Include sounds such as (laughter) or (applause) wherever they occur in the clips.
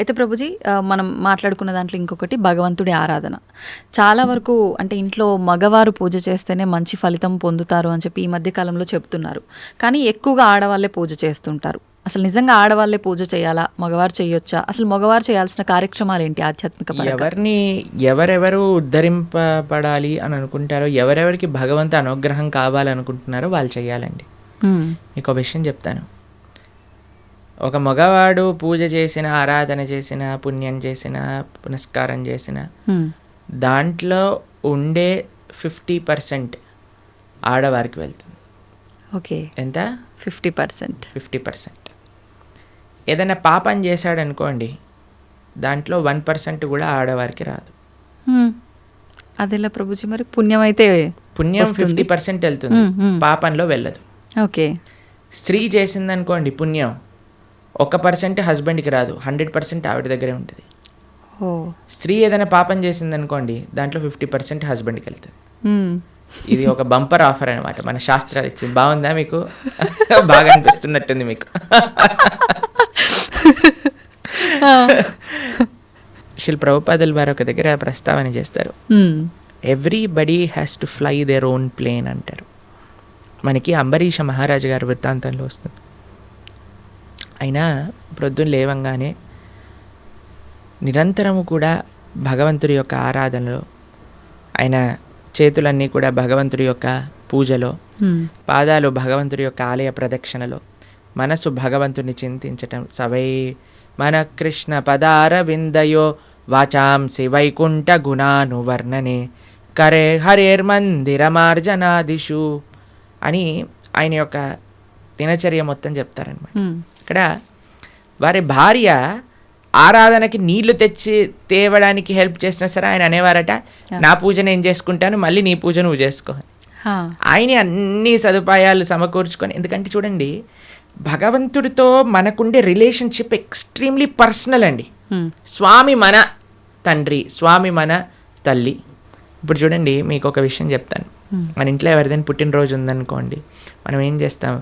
అయితే ప్రభుజీ మనం మాట్లాడుకున్న దాంట్లో ఇంకొకటి భగవంతుడి ఆరాధన. చాలా వరకు అంటే ఇంట్లో మగవారు పూజ చేస్తేనే మంచి ఫలితం పొందుతారు అని చెప్పి ఈ మధ్య కాలంలో చెప్తున్నారు. కానీ ఎక్కువగా ఆడవాళ్ళే పూజ చేస్తుంటారు. అసలు నిజంగా ఆడవాళ్ళే పూజ చేయాలా? మగవారు చేయొచ్చా? అసలు మగవారు చేయాల్సిన కార్యక్రమాలు ఏంటి ఆధ్యాత్మిక ఎవరిని ఎవరెవరు ఉద్ధరింపబడాలి అని అనుకుంటారో ఎవరెవరికి భగవంతు అనుగ్రహం కావాలనుకుంటున్నారో వాళ్ళు చేయాలండి. మీకు విషయం చెప్తాను. ఒక మగవాడు పూజ చేసిన ఆరాధన చేసిన పుణ్యం చేసిన పునస్కారం చేసిన. దాంట్లో ఉండే ఫిఫ్టీ పర్సెంట్ ఆడవారికి వెళ్తుంది. ఓకే. ఎంత? Fifty percent. Fifty percent. ఏదైనా పాపం చేశాడు అనుకోండి దాంట్లో వన్ పర్సెంట్ కూడా ఆడవారికి రాదు. అదెలా ప్రభుజీ? మరి పుణ్యం అయితే పుణ్యం. ఫిఫ్టీ పర్సెంట్ వెళ్తుంది. పాపంలో వెళ్ళదు. ఓకే. స్త్రీ చేసిందనుకోండి పుణ్యం ఒక పర్సెంట్ హస్బెండ్కి రాదు. హండ్రెడ్ పర్సెంట్ ఆవిడ దగ్గరే ఉంటుంది. స్త్రీ ఏదైనా పాపం చేసిందనుకోండి దాంట్లో ఫిఫ్టీ పర్సెంట్ హస్బెండ్కి వెళ్తుంది. ఇది ఒక బంపర్ ఆఫర్ అనమాట మన శాస్త్రాలు ఇచ్చింది. బాగుందా మీకు? బాగా అనిపిస్తున్నట్టుంది మీకు. శిల్ ప్రభుపాదుల వారు ఒక దగ్గర ప్రస్తావన చేస్తారు. హ్మ్. Everybody has to fly their own plane అంటారు. మనకి అంబరీష మహారాజు గారి వృత్తాంతంలో వస్తుంది. అయినా ప్రొద్దున లేవంగానే నిరంతరము కూడా భగవంతుడి యొక్క ఆరాధనలో ఆయన చేతులన్నీ కూడా భగవంతుడి యొక్క పూజలో. పాదాలు భగవంతుడి యొక్క ఆలయ ప్రదక్షిణలో మనసు భగవంతుని చింతించటం సవై మన కృష్ణ పదార విందయో వాచాంసి వైకుంఠ గుణాను వర్ణనే కరే హరేర్మందిరమార్జనాదిషు అని ఆయన యొక్క దినచర్య మొత్తం చెప్తారనమాట. ఇక్కడ వారి భార్య ఆరాధనకి నీళ్ళు తెచ్చి తేవడానికి హెల్ప్ చేసినా సరే ఆయన అనేవారట నా పూజ నేను చేసుకుంటాను మళ్ళీ నీ పూజ నువ్వు చేసుకో. ఆయన అన్ని సదుపాయాలు సమకూర్చుకొని ఎందుకంటే చూడండి భగవంతుడితో మనకుండే రిలేషన్షిప్ ఎక్స్ట్రీమ్లీ పర్సనల్ అండి. స్వామి మన తండ్రి స్వామి మన తల్లి. ఇప్పుడు చూడండి మీకు ఒక విషయం చెప్తాను. మన ఇంట్లో ఎవరిదైనా పుట్టినరోజు ఉందనుకోండి మనం ఏం చేస్తాం?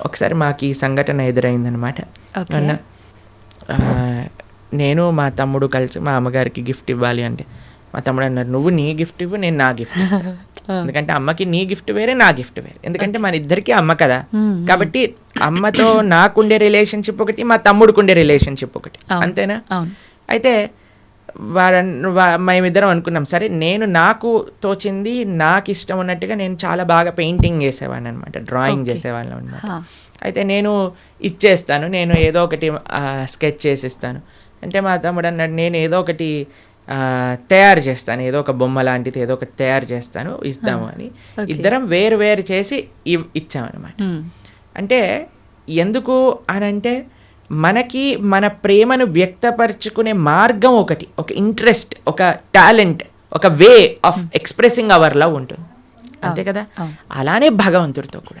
ఒకసారి మాకు ఈ సంఘటన ఎదురైందనమాట నేను మా తమ్ముడు కలిసి మా అమ్మగారికి గిఫ్ట్ ఇవ్వాలి అంటే మా తమ్ముడు అన్నారు నువ్వు నీ గిఫ్ట్ ఇవ్వు నేను నా గిఫ్ట్ ఇస్తాను (laughs) ఎందుకంటే అమ్మకి నీ గిఫ్ట్ వేరే నా గిఫ్ట్ వేరే. ఎందుకంటే మన ఇద్దరికి అమ్మ కదా. కాబట్టి అమ్మతో నాకుండే రిలేషన్షిప్ ఒకటి మా తమ్ముడికి ఉండే రిలేషన్షిప్ ఒకటి. అంతేనా? అయితే వాడ వా- మేమిద్దరం అనుకున్నాం సరే నేను నాకు తోచింది నాకు ఇష్టం ఉన్నట్టుగా నేను చాలా బాగా పెయింటింగ్ చేసేవాడిని అనమాట డ్రాయింగ్. చేసేవాళ్ళం అనమాట. అయితే నేను ఇచ్చేస్తాను నేను ఏదో ఒకటి స్కెచ్ చేసిస్తాను అంటే మా తమ్ముడు అన్నాడు నేను ఏదో ఒకటి తయారు చేస్తాను ఏదో ఒక బొమ్మ లాంటిది ఏదో ఒకటి తయారు చేస్తాను ఇస్తాము అని. ఇద్దరం వేరు వేరు చేసి ఇచ్చామన్నమాట. అంటే ఎందుకు అని అంటే మనకి మన ప్రేమను వ్యక్తపరచుకునే మార్గం ఒకటి ఒక ఇంట్రెస్ట్ ఒక టాలెంట్ ఒక way of expressing our love ఉంటుంది అంతే కదా. అలానే భగవంతుడితో కూడా.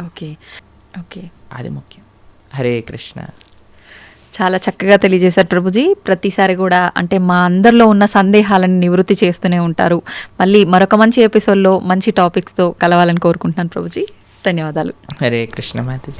ఓకే. ఓకే. అది ముఖ్యం. హరే కృష్ణ. చాలా చక్కగా తెలియజేశారు ప్రభుజీ. ప్రతిసారి కూడా అంటే మా అందరిలో ఉన్న సందేహాలను నివృత్తి చేస్తూనే ఉంటారు. మళ్ళీ మరొక మంచి ఎపిసోడ్లో మంచి టాపిక్స్తో కలవాలని కోరుకుంటున్నాను ప్రభుజీ. ధన్యవాదాలు. హరే కృష్ణ మాతాజీ.